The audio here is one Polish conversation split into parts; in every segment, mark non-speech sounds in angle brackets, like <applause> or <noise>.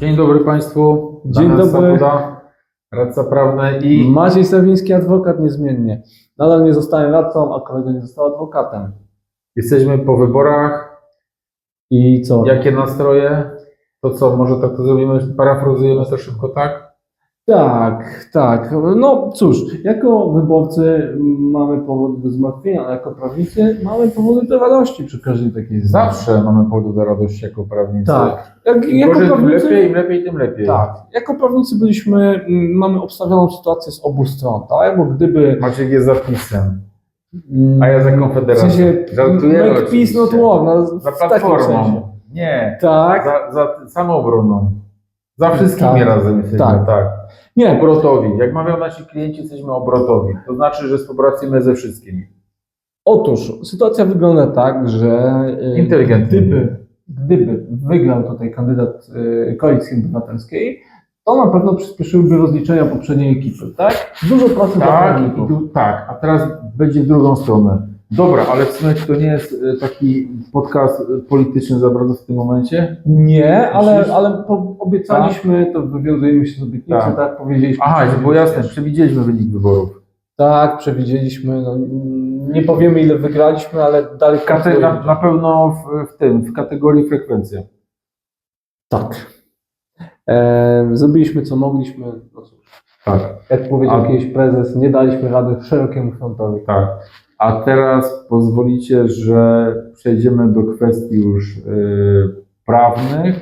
Dzień dobry Państwu. Dzień dobry. Sabuda, radca prawny i Maciej Sawiński, adwokat niezmiennie. Nadal nie zostałem radcą, a kolega nie został adwokatem. jesteśmy po wyborach. I co? Jakie nastroje? To co, może tak to zrobimy, parafrazujemy to szybko, tak? Tak, tak. No cóż, jako wyborcy mamy powody do zmartwienia, a jako prawnicy mamy powody do radości przy każdej takiej zmianie. Zawsze mamy powód do radości jako prawnicy. Tak. Jak, Im jako gorzej, tym prawnicy, lepiej, im lepiej, tym lepiej. tak. Jako prawnicy byliśmy, mm, mamy obstawioną sytuację z obu stron, tak? Bo gdyby... Maciek jest zapisem, mm, a ja za W Konfederacją. sensie, Żartujemy make peace oczywiście. not war, no, Za w platformą. Nie, Tak. za, za samoobroną. Za wszystkimi Tak. razem jesteśmy, Tak. tak. Nie, Obrotowi. Jak mawiają nasi klienci, jesteśmy obrotowi. To znaczy, że współpracujemy ze wszystkimi. Otóż sytuacja wygląda tak, że Inteligentnie. gdyby, gdyby wygrał tutaj kandydat y, Koalicji Obywatelskiej, to na pewno przyspieszyłyby rozliczenia poprzedniej ekipy, tak? Dużo pracy Tak, i tu, tak, a teraz będzie w drugą stronę. Dobra, ale w sumie to nie jest e, taki podcast e, polityczny za bardzo w tym momencie. Nie, ale, ale obiecaliśmy, to wywiązujemy się z obietnicy, Tak. tak, powiedzieliśmy. Aha, bo jasne, przewidzieliśmy wynik wyborów. Tak, przewidzieliśmy, no, nie powiemy ile wygraliśmy, ale dalej kate- na, na pewno w, w tym, w kategorii frekwencja. Tak. E, zrobiliśmy co mogliśmy, no. Tak, Jak powiedział A- kiedyś prezes, nie daliśmy rady szerokiemu frontowi. tak. A teraz pozwolicie, że przejdziemy do kwestii już e, prawnych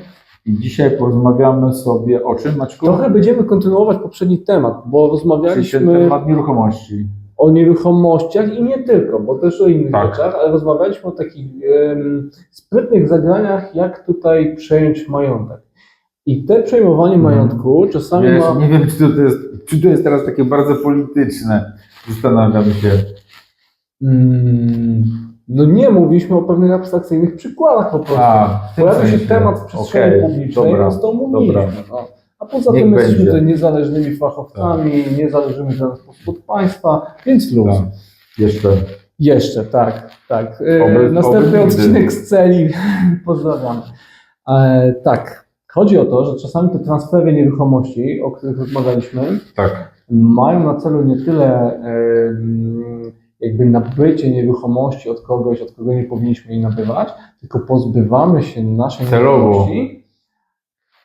i dzisiaj porozmawiamy sobie o czym, Maćku? Trochę będziemy kontynuować poprzedni temat, bo Czyli ten rozmawialiśmy temat nieruchomości. o nieruchomościach i nie tylko, bo też o innych Tak. rzeczach, ale rozmawialiśmy o takich em, sprytnych zagraniach, jak tutaj przejąć majątek. I te przejmowanie Mhm. majątku czasami Wiesz, ma... nie wiem, czy to, jest, czy to jest teraz takie bardzo polityczne. Zastanawiam się. Mm, no nie, mówiliśmy o pewnych abstrakcyjnych przykładach po prostu. A, Pojawił się temat w przestrzeni Okej, publicznej, dobra, więc to mówiliśmy. dobra. No. A poza Niech tym jesteśmy będzie. tutaj niezależnymi fachowcami, nie zależymy w żaden sposób od państwa, więc luz. Tak. Jeszcze. Jeszcze, tak, tak. E, Oby- Następny oby odcinek z celi. <laughs> Pozdrawiam. E, tak. Chodzi o to, że czasami te transfery nieruchomości, o których rozmawialiśmy, Tak. mają na celu nie tyle jakby nabycie nieruchomości od kogoś, od kogo nie powinniśmy jej nabywać, tylko pozbywamy się naszej Celowo. nieruchomości.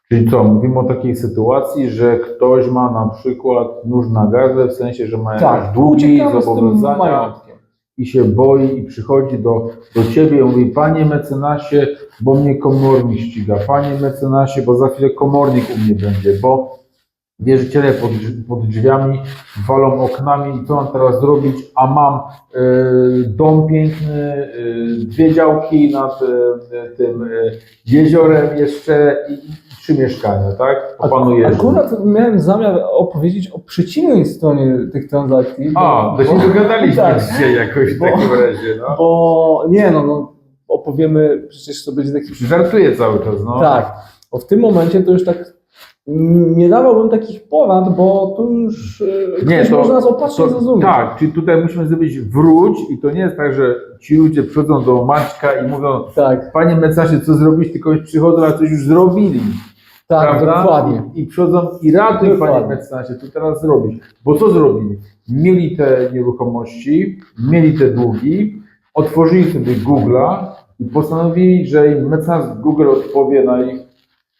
Czyli co, mówimy o takiej sytuacji, że ktoś ma na przykład nóż na gardle, w sensie, że ma jakieś Tak, długi, zobowiązania. I się boi i przychodzi do, do ciebie i mówi, panie mecenasie, bo mnie komornik ściga, panie mecenasie, bo za chwilę komornik u mnie będzie, bo wierzyciele pod, pod drzwiami walą oknami i co mam teraz zrobić, a mam y, dom piękny, y, dwie działki nad y, tym y, jeziorem jeszcze i trzy mieszkania, tak? Po panu Jerzy. Akurat miałem zamiar opowiedzieć o przeciwnej stronie tych transakcji. A, to się bo- dogadaliśmy tak. dzisiaj jakoś w Bo- takim razie, no. Bo nie no, no opowiemy, przecież to będzie taki Żartuję cały czas, no. Tak, bo w tym momencie to już tak nie dawałbym takich porad, bo tu już e, Nie, ktoś to- może nas opatrznie To, zrozumieć. tak, czyli tutaj musimy zrobić wróć i to nie jest tak, że ci ludzie przychodzą do Maćka i mówią tak, panie mecenasie, co zrobić, tylko już przychodzą, a coś już zrobili, tak prawda? dokładnie. I, przychodzą i ratuj Dokładnie. panie mecenasie, co teraz zrobić. Bo co zrobili? Mieli te nieruchomości, mieli te długi, otworzyli sobie Google'a i postanowili, że im mecenas Google odpowie na ich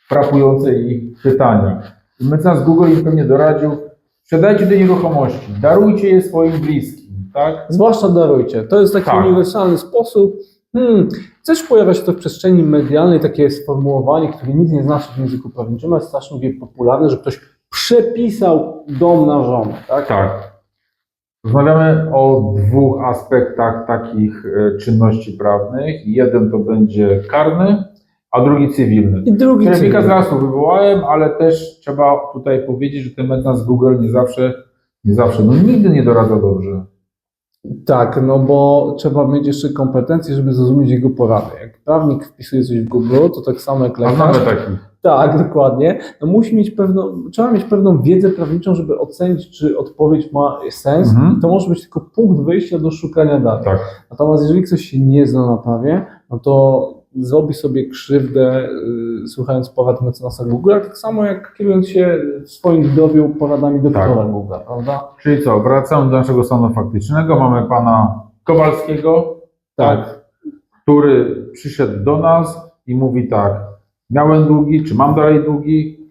frapujące ich pytania. I mecenas Google im pewnie doradził, sprzedajcie te nieruchomości, darujcie je swoim bliskim, tak? Zwłaszcza darujcie. To jest taki Tak. uniwersalny sposób. Hmm. Też pojawia się to w przestrzeni medialnej, takie sformułowanie, które nic nie znaczy w języku prawniczym, ale jest strasznie popularne, że ktoś przepisał dom na żonę. Tak? Tak. Rozmawiamy o dwóch aspektach takich e, czynności prawnych. Jeden to będzie karny, a drugi cywilny. I drugi Kierownika z cywil. lasu wywołałem, ale też trzeba tutaj powiedzieć, że ten mecenas Google nie zawsze, nie zawsze, no nigdy nie doradza dobrze. Tak, no bo trzeba mieć jeszcze kompetencje, żeby zrozumieć jego porady. Jak prawnik wpisuje coś w Google, to tak samo jak A znamy lekarz. takich. Tak, dokładnie. No musi mieć pewną, trzeba mieć pewną wiedzę prawniczą, żeby ocenić, czy odpowiedź ma sens. Mhm. I to może być tylko punkt wyjścia do szukania dalej. Tak. Natomiast jeżeli ktoś się nie zna na prawie, no to zrobi sobie krzywdę y, słuchając porad mecenasa Google, tak samo jak kierując się w swoim zdrowiu poradami doktora Tak. Google, prawda? Czyli co, wracamy do naszego stanu faktycznego. Mamy pana Kowalskiego, Tak. który przyszedł do nas i mówi tak, miałem długi, czy mam dalej długi,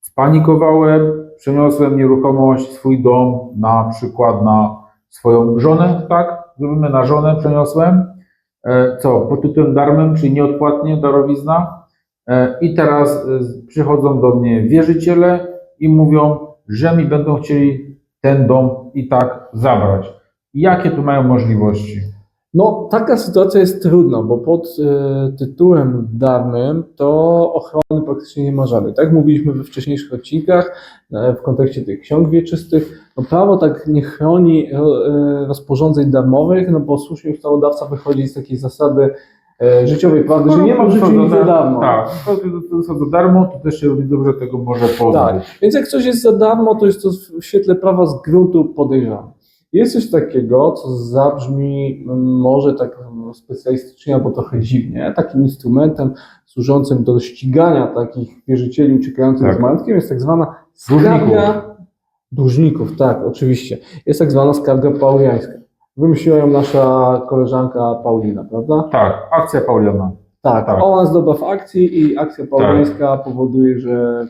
spanikowałem, przeniosłem nieruchomość, swój dom na przykład na swoją żonę, tak? Zrobimy na żonę, przeniosłem. E, co, pod tytułem darmem, czyli nieodpłatnie, darowizna. E, I teraz e, przychodzą do mnie wierzyciele i mówią, że mi będą chcieli ten dom i tak zabrać. Jakie tu mają możliwości? No, taka sytuacja jest trudna, bo pod e, tytułem darmym to ochrony praktycznie nie ma żadnej. Tak mówiliśmy we wcześniejszych odcinkach e, w kontekście tych ksiąg wieczystych. No, prawo tak nie chroni e, rozporządzeń darmowych, no bo słusznie ustawodawca wychodzi z takiej zasady e, życiowej prawdy, że nie ma w życiu nic za darmo. Tak, to, to, to za darmo, to też się równie dobrze tego może pozbyć. Tak, więc jak coś jest za darmo, to jest to w świetle prawa z gruntu podejrzane. Jest coś takiego, co zabrzmi mm, może tak mm, specjalistycznie albo trochę dziwnie. Takim instrumentem służącym do ścigania takich wierzycieli uciekających Tak. z majątkiem jest tak zwana skarga dłużników. Tak, oczywiście. Jest tak zwana skarga pauliańska. Wymyśliła ją nasza koleżanka Paulina, prawda? Tak, akcja Pauliana. Tak, Tak. ona zdobywa w akcji i akcja paulińska powoduje, że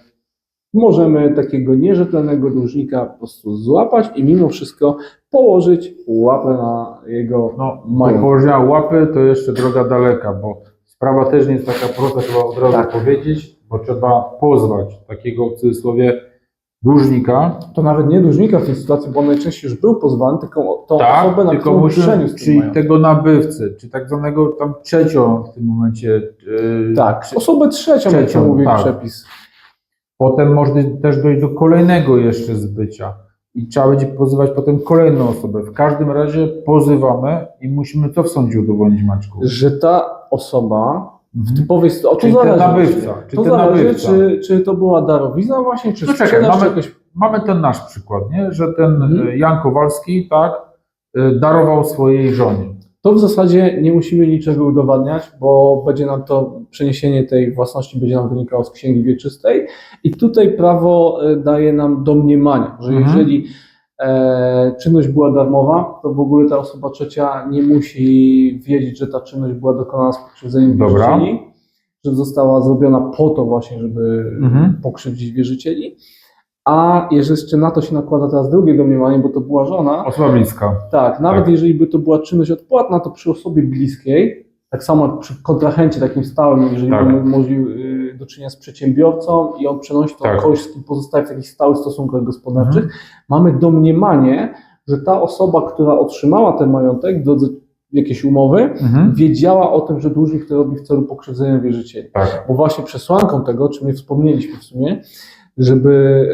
możemy takiego nierzetelnego dłużnika po prostu złapać i mimo wszystko położyć łapę na jego No, Mają. do położenia łapy to jeszcze droga daleka, bo sprawa też nie jest taka prosta, trzeba od razu Tak. powiedzieć, bo trzeba pozwać takiego w cudzysłowie dłużnika, To nawet nie dłużnika w tej sytuacji, bo on najczęściej już był pozwany, tylko tą tak, osobę, na tylko którą musi, przeniósł ten czyli majątek. tego nabywcy, czy tak zwanego tam trzecią w tym momencie. Yy, Tak, osobę trzecią, jak to trzecią, mówi tak. przepis. Potem można też dojść do kolejnego jeszcze zbycia i trzeba będzie pozywać potem kolejną osobę. W każdym razie pozywamy i musimy co w sądzie udowodnić, Maćku? Że ta osoba w Mhm. typowej sytuacji, Czyli to ten nabywca, czy to ten zależy nabywca. czy, czy to była darowizna właśnie, czy No czekaj, mamy- jakaś Mamy ten nasz przykład, nie? że ten y, Jan Kowalski tak, y, darował swojej żonie. To w zasadzie nie musimy niczego udowadniać, bo będzie nam to przeniesienie tej własności będzie nam wynikało z księgi wieczystej i tutaj prawo e, daje nam domniemanie, że Mhm. jeżeli e, czynność była darmowa, to w ogóle ta osoba trzecia nie musi wiedzieć, że ta czynność była dokonana z pokrzywdzeniem wierzycieli, że została zrobiona po to właśnie, żeby Mhm. pokrzywdzić wierzycieli. A jeżeli jeszcze na to się nakłada teraz drugie domniemanie, bo to była żona, Osoba bliska. tak, nawet Tak. jeżeli by to była czynność odpłatna, to przy osobie bliskiej, tak samo jak przy kontrahencie takim stałym, jeżeli Tak. mamy y, do czynienia z przedsiębiorcą i on przenosi to Tak. kogoś, z kim pozostaje w takich stałych stosunkach gospodarczych, Mhm. mamy domniemanie, że ta osoba, która otrzymała ten majątek drodze jakiejś umowy, Mhm. wiedziała o tym, że dłużnik to robi w celu pokrzywdzenia wierzycieli. Tak. Bo właśnie przesłanką tego, o czym nie wspomnieliśmy w sumie, żeby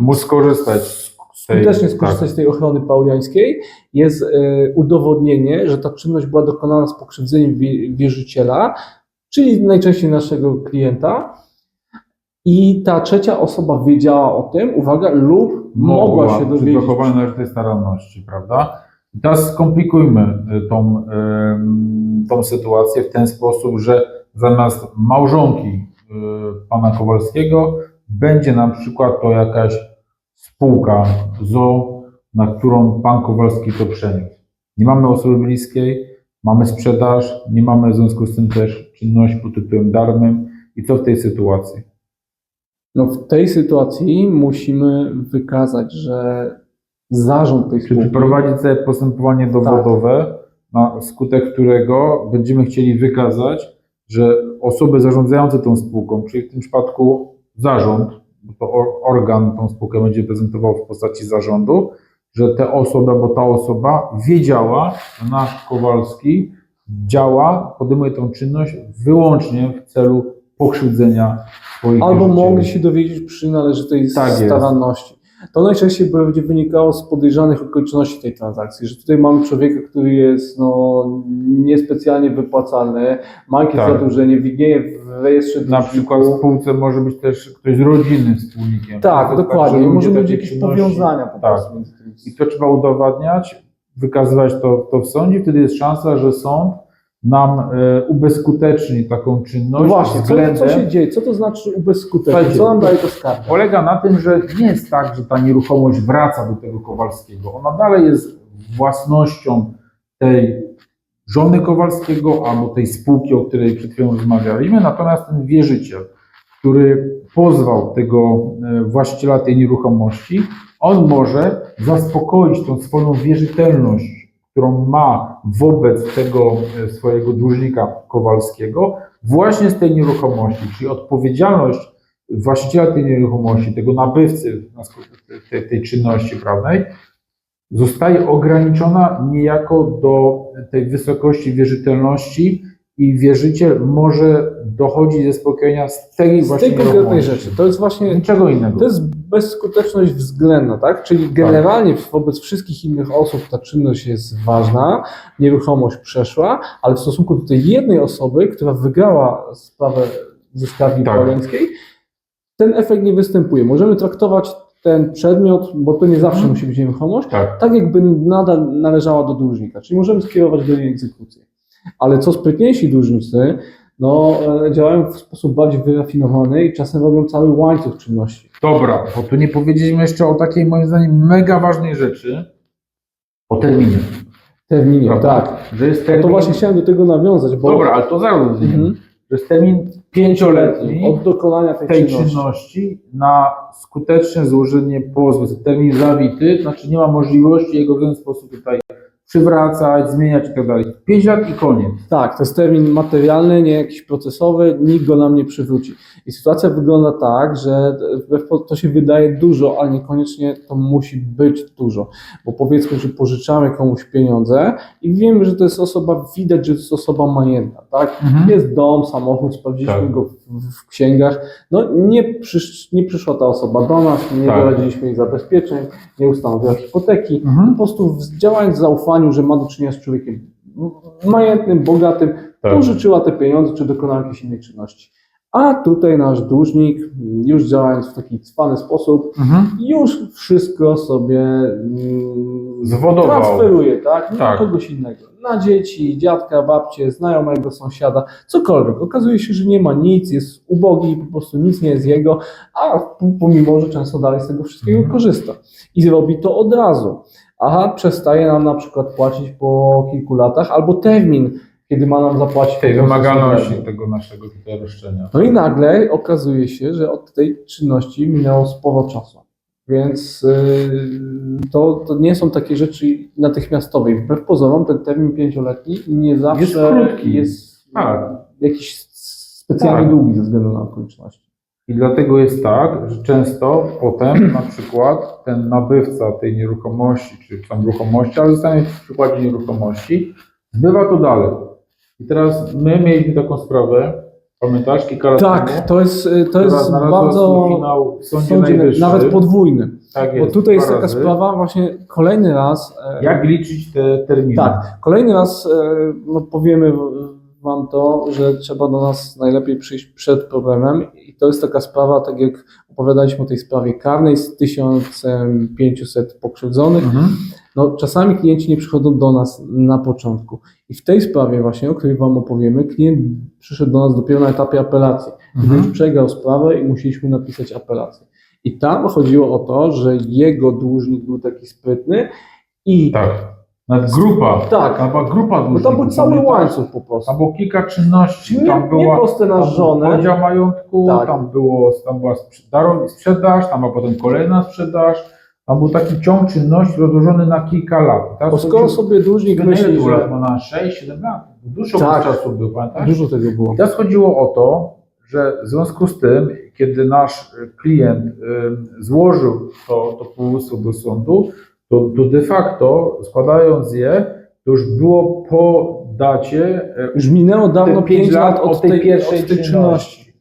Móc skorzystać z tej. skutecznie skorzystać z tej ochrony pauliańskiej, jest e, udowodnienie, że ta czynność była dokonana z pokrzywdzeniem wie- wierzyciela, czyli najczęściej naszego klienta. I ta trzecia osoba wiedziała o tym, uwaga, lub mogła, się przy dowiedzieć. zachowaniu należytej staranności, prawda? I teraz skomplikujmy y, tą, tą sytuację w ten sposób, że zamiast małżonki pana Kowalskiego będzie na przykład to jakaś spółka ZO, na którą pan Kowalski to przeniósł. Nie mamy osoby bliskiej, mamy sprzedaż, nie mamy w związku z tym też czynności pod tytułem darmym. I co w tej sytuacji? No w tej sytuacji musimy wykazać, że zarząd tej Czyli spółki prowadzić sobie postępowanie dowodowe, na skutek którego będziemy chcieli wykazać, że osoby zarządzające tą spółką, czyli w tym przypadku zarząd, bo to or- organ tą spółkę będzie prezentował w postaci zarządu, że ta osoba, bo ta osoba wiedziała, że nasz Kowalski działa, podejmuje tą czynność wyłącznie w celu pokrzywdzenia swoich Albo mogli się dowiedzieć przy należytej Tak staranności. To najczęściej będzie wynikało z podejrzanych okoliczności tej transakcji, że tutaj mamy człowieka, który jest no, niespecjalnie wypłacalny, ma jakieś Tak. zadłużenie, widnieje w rejestrze Na przykład w spółce może być też ktoś z rodziny wspólnikiem. Tak, jest dokładnie. I może być jakieś czynności- powiązania po Tak. prostu. I to trzeba udowadniać, wykazywać to, to w sądzie, wtedy jest szansa, że sąd nam e, ubezskuteczni taką czynność No właśnie, co, względem... co się dzieje? Co to znaczy ubezskutecznie? Słuchajcie, Co nam daje to skarga? polega na tym, że nie jest tak, że ta nieruchomość wraca do tego Kowalskiego. Ona dalej jest własnością tej żony Kowalskiego albo tej spółki, o której przed chwilą rozmawialiśmy. Natomiast ten wierzyciel, który pozwał tego e, właściciela tej nieruchomości, on może zaspokoić tą swoją wierzytelność, którą ma wobec tego e, swojego dłużnika Kowalskiego, właśnie z tej nieruchomości, czyli odpowiedzialność właściciela tej nieruchomości, tego nabywcy na skutek tej, tej czynności prawnej, zostaje ograniczona niejako do tej wysokości wierzytelności i wierzyciel może dochodzić ze spokojenia z tej Z właśnie tej konkretnej rzeczy. To jest właśnie Niczego innego. To jest bezskuteczność względna, tak? Czyli generalnie wobec wszystkich innych osób ta czynność jest ważna, nieruchomość przeszła, ale w stosunku do tej jednej osoby, która wygrała sprawę ze skargi Tak. poleńskiej, ten efekt nie występuje. Możemy traktować ten przedmiot, bo to nie zawsze Mhm. musi być nieruchomość, tak. tak jakby nadal należała do dłużnika, czyli możemy skierować do niej egzekucję. Ale co sprytniejsi dłużnicy, no, e, działają w sposób bardziej wyrafinowany i czasem robią cały łańcuch czynności. Dobra, bo tu nie powiedzieliśmy jeszcze o takiej moim zdaniem mega ważnej rzeczy, o terminie. Terminie, Prawda? tak. Że jest No termin. to właśnie chciałem do tego nawiązać, bo Dobra, ale to zaraz. Mhm. Że jest termin pięcioletni od dokonania tej, tej czynności. czynności na skuteczne złożenie pozwu. Termin zawity, znaczy nie ma możliwości jego w żaden sposób tutaj przywracać, zmieniać i tak dalej. Pięć lat i koniec. Tak, to jest termin materialny, nie jakiś procesowy, nikt go nam nie przywróci. I sytuacja wygląda tak, że po- to się wydaje dużo, ale niekoniecznie to musi być dużo. Bo powiedzmy, że pożyczamy komuś pieniądze i wiemy, że to jest osoba, widać, że to jest osoba majętna, tak? Mhm. Jest dom, samochód, sprawdziliśmy Tak. go w, w księgach. No nie, przysz, nie przyszła ta osoba do nas, nie Tak. doradziliśmy jej zabezpieczeń, nie ustanowiła hipoteki. Po Mhm. prostu w- działając w zaufaniu, że ma do czynienia z człowiekiem majętnym, bogatym, Tak. pożyczyła te pieniądze, czy dokonała jakiejś innej czynności. A tutaj nasz dłużnik, już działając w taki cwany sposób, Mhm. już wszystko sobie mm, Zwodował. transferuje, tak? Na Tak. kogoś innego. Na dzieci, dziadka, babcię, znajomego, sąsiada, cokolwiek. Okazuje się, że nie ma nic, jest ubogi, po prostu nic nie jest jego, a pomimo, że często dalej z tego wszystkiego Mhm. korzysta. I robi to od razu. A przestaje nam na przykład płacić po kilku latach, albo termin, kiedy ma nam zapłacić. Tej wymagalności tego naszego tutaj roszczenia. No i nagle okazuje się, że od tej czynności minęło sporo czasu. Więc yy, to, to nie są takie rzeczy natychmiastowe. Wbrew pozorom ten termin pięcioletni nie zawsze Jest krótki. jest Tak. jakiś specjalnie Tak. długi ze względu na okoliczności. I dlatego jest tak, że często potem na przykład ten nabywca tej nieruchomości, czy tam nieruchomości, ale zostanie w przykładzie nieruchomości, zbywa to dalej. I teraz my mieliśmy taką sprawę, pamiętasz, kilka lat temu, Tak, to jest, yy, to jest bardzo swój finał w Sądzie, nawet podwójny. tak Bo jest, tutaj jest taka razy. sprawa, właśnie kolejny raz. e, Jak liczyć te terminy? Tak, kolejny raz e, no, powiemy Wam to, że trzeba do nas najlepiej przyjść przed problemem i to jest taka sprawa, tak jak opowiadaliśmy o tej sprawie karnej z 1500 pokrzywdzonych, Mhm. no czasami klienci nie przychodzą do nas na początku i w tej sprawie właśnie, o której Wam opowiemy, klient przyszedł do nas dopiero na etapie apelacji, Mhm. już przegrał sprawę i musieliśmy napisać apelację. I tam chodziło o to, że jego dłużnik był taki sprytny i Tak. Nawet grupa. Tak. Była grupa bo dłużników. tam był cały pamiętasz? łańcuch po prostu. Było kilka czynności. Nie, tam nie była proste na żonę. podział majątku, Tak. tam, było, tam była sprzedaż, tam była potem kolejna sprzedaż. Tam był taki ciąg czynności rozłożony na kilka lat. Teraz Bo skoro sobie dłużnik Ile myśli, było lat? że Ma na 6-7 lat. Dużo Tak. czasu był, pamiętasz? dużo tego było. I teraz chodziło o to, że w związku z tym, kiedy nasz klient y, złożył to, to powództwo do sądu, to, to de facto składając je, to już było po dacie e, Już minęło dawno te pięć 5 lat od tej, pierwszej od tej czynności. czynności.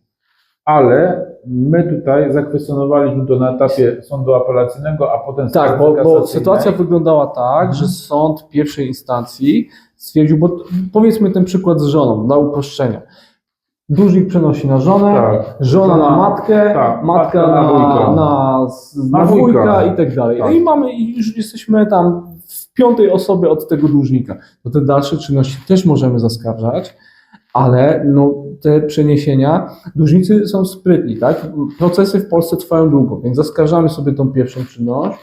Ale my tutaj zakwestionowaliśmy to na etapie sądu apelacyjnego, a potem Tak, bo, bo sytuacja wyglądała tak, Mhm. że sąd pierwszej instancji stwierdził, bo powiedzmy ten przykład z żoną, dla uproszczenia. Dłużnik przenosi na żonę, Tak. żona na matkę, tak, matka na na, wujka. na, na, wujka i tak dalej. No Tak. i mamy, i już jesteśmy tam w piątej osobie od tego dłużnika. To te dalsze czynności też możemy zaskarżać, ale no, te przeniesienia, dłużnicy są sprytni, tak? Procesy w Polsce trwają długo, więc zaskarżamy sobie tą pierwszą czynność.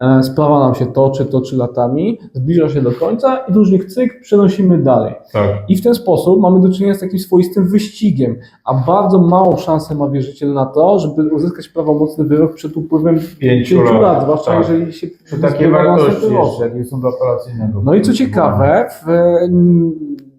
E, Sprawa nam się toczy, toczy latami, zbliża się do końca i dłużnik cyk, przenosimy dalej. Tak. I w ten sposób mamy do czynienia z takim swoistym wyścigiem, a bardzo małą szansę ma wierzyciel na to, żeby uzyskać prawomocny wyrok przed upływem Pięciu pięciu lat, lat, zwłaszcza tak. jeżeli się Czy takie zbywa wartości jeszcze, rozwód. jakie są do apelacyjnego? No i co ciekawe, w,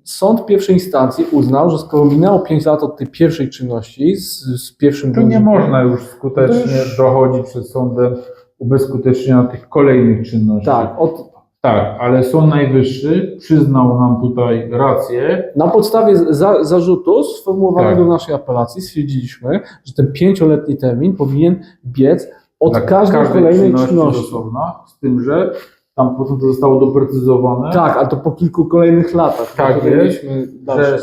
sąd pierwszej instancji uznał, że skoro minęło 5 lat od tej pierwszej czynności z, z pierwszym To nie można już skutecznie już- dochodzić przed sądem ubezskutecznienia tych kolejnych czynności. Tak, od, Tak, ale Sąd Najwyższy przyznał nam tutaj rację. na podstawie za, zarzutu sformułowanego Tak. w naszej apelacji stwierdziliśmy, że ten pięcioletni termin powinien biec od dla każdej kolejnej z czynności. osobna, z tym, że tam potem to zostało doprecyzowane, Tak, a to po kilku kolejnych latach. Tak Tutaj jest, mieliśmy że,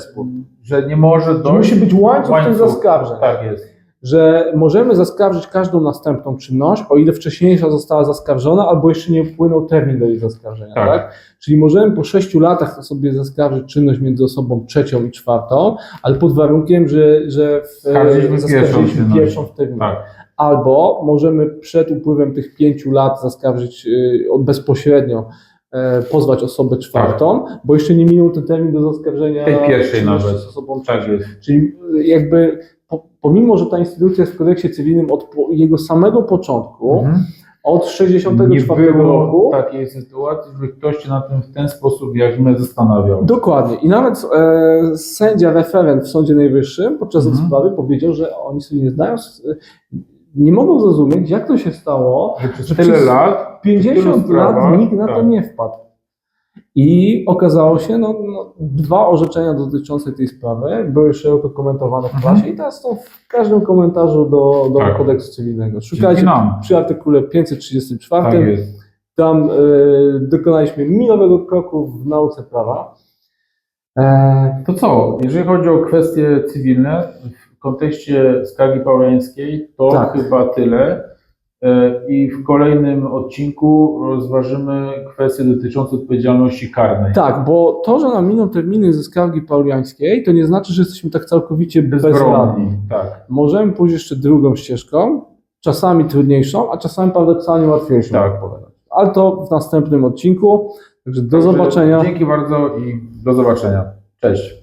że nie może Że dojść... musi być łańcuch, łańcuch. zaskarżeń. Tak jest. Że możemy zaskarżyć każdą następną czynność, o ile wcześniejsza została zaskarżona, albo jeszcze nie upłynął termin do jej zaskarżenia. Tak. Tak. Czyli możemy po sześciu latach sobie zaskarżyć czynność między osobą trzecią i czwartą, ale pod warunkiem, że, że w, Skarżyliśmy zaskarżyliśmy pierwszą w terminie. Tak. Albo możemy przed upływem tych pięciu lat zaskarżyć od- bezpośrednio, e, pozwać osobę czwartą, bo jeszcze nie minął ten termin do zaskarżenia Tak. Tej pierwszej nawet. z osobą Tak. Czyli jakby pomimo, że ta instytucja jest w kodeksie cywilnym od jego samego początku, Mhm. od 64 Nie było roku, takiej sytuacji, żeby ktoś się na tym w ten sposób jak my zastanawiał. Dokładnie. I nawet e, sędzia referent w Sądzie Najwyższym podczas Mhm. rozprawy powiedział, że oni sobie nie znają, s- nie mogą zrozumieć, jak to się stało, Że przez tyle przez lat, 50 tylu lat nikt na to tak. nie wpadł. I okazało się, no, no, dwa orzeczenia dotyczące tej sprawy były szeroko komentowane w Mhm. prasie i teraz są w każdym komentarzu do, do Tak. kodeksu cywilnego. Szukajcie nam. przy artykule 534, Tak tam e, dokonaliśmy milowego kroku w nauce prawa. E, To co, jeżeli chodzi o kwestie cywilne, w kontekście skargi paulańskiej, to Tak. chyba tyle. E, I w kolejnym odcinku rozważymy kwestie dotyczące odpowiedzialności karnej. tak, bo to, że nam miną terminy ze skargi pauliańskiej, to nie znaczy, że jesteśmy tak całkowicie bezradni. Tak. Możemy pójść jeszcze drugą ścieżką, czasami trudniejszą, a czasami paradoksalnie łatwiejszą. Tak. Ale to w następnym odcinku. Także do Także zobaczenia. Dzięki bardzo i do zobaczenia. Cześć.